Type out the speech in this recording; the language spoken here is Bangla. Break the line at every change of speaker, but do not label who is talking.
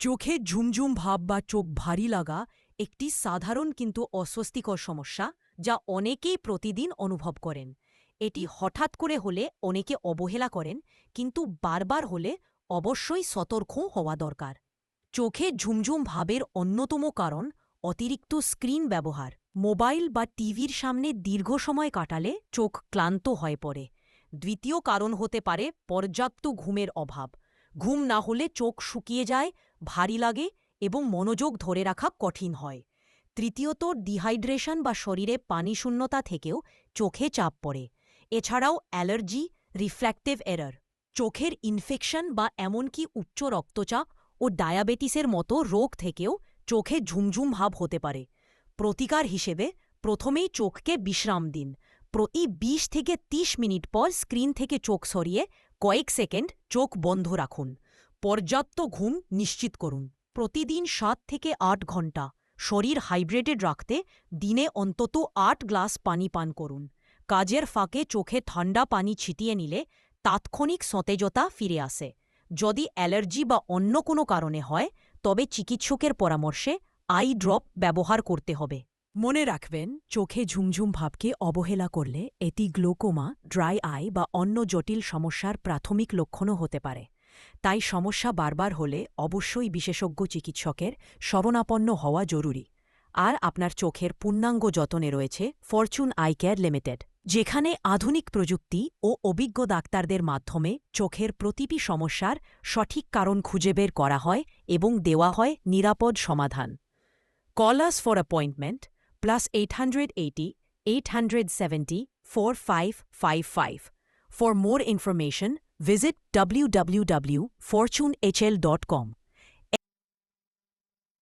চোখে ঝুমঝুম ভাব বা চোখ ভারী লাগা একটি সাধারণ কিন্তু অস্বস্তিকর সমস্যা যা অনেকেই প্রতিদিন অনুভব করেন। এটি হঠাৎ করে হলে অনেকে অবহেলা করেন, কিন্তু বারবার হলে অবশ্যই সতর্ক হওয়া দরকার। চোখে ঝুমঝুম ভাবের অন্যতম কারণ অতিরিক্ত স্ক্রিন ব্যবহার। মোবাইল বা টিভির সামনে দীর্ঘ সময় কাটালে চোখ ক্লান্ত হয়ে পড়ে। দ্বিতীয় কারণ হতে পারে পর্যাপ্ত ঘুমের অভাব। ঘুম না হলে চোখ শুকিয়ে যায় ভারী লাগে এবং মনোযোগ ধরে রাখা কঠিন হয়। তৃতীয়ত, ডিহাইড্রেশন বা শরীরে পানি শূন্যতা থেকেও চোখে চাপ পড়ে। এছাড়াও অ্যালার্জি, রিফ্র্যাক্টিভ এরর। চোখের ইনফেকশন বা এমনকি উচ্চ রক্তচাপ ও ডায়াবেটিসের মতো রোগ থেকেও চোখে ঝুমঝুম ভাব হতে পারে। প্রতিকার হিসেবে প্রথমেই চোখকে বিশ্রাম দিন। প্রতি ২০ থেকে ৩০ মিনিট পর স্ক্রিন থেকে চোখ সরিয়ে কয়েক সেকেন্ড চোখ বন্ধ রাখুন। পর্যাপ্ত ঘুম নিশ্চিত করুন। প্রতিদিন সাত থেকে আট ঘণ্টা শরীর হাইড্রেটেড রাখতে দিনে অন্তত আট গ্লাস পানি পান করুন। কাজের ফাঁকে চোখে ঠান্ডা পানি ছিটিয়ে নিলে তাৎক্ষণিক সতেজতা ফিরে আসে। যদি অ্যালার্জি বা অন্য কোনো কারণে হয়, তবে চিকিৎসকের পরামর্শে আই ড্রপ ব্যবহার করতে হবে। মনে রাখবেন, চোখে ঝুমঝুম ভাবকে অবহেলা করলে এটি গ্লোকোমা ড্রাই আই বা অন্য জটিল সমস্যার প্রাথমিক লক্ষণও হতে পারে। তাই সমস্যা বারবার হলে অবশ্যই বিশেষজ্ঞ চিকিৎসকের শরণাপন্ন হওয়া জরুরি আর আপনার চোখের পূর্ণাঙ্গ যতনে রয়েছে ফরচুন আই কেয়ার লিমিটেড যেখানে আধুনিক প্রযুক্তি ও অভিজ্ঞ ডাক্তারদের মাধ্যমে চোখের প্রতিটি সমস্যার সঠিক কারণ খুঁজে বের করা হয় এবং দেওয়া হয় নিরাপদ সমাধান call us for appointment plus eight hundred eighty eight hundred appointment plus 880 870 4555. For more information, visit www.fortunehl.com.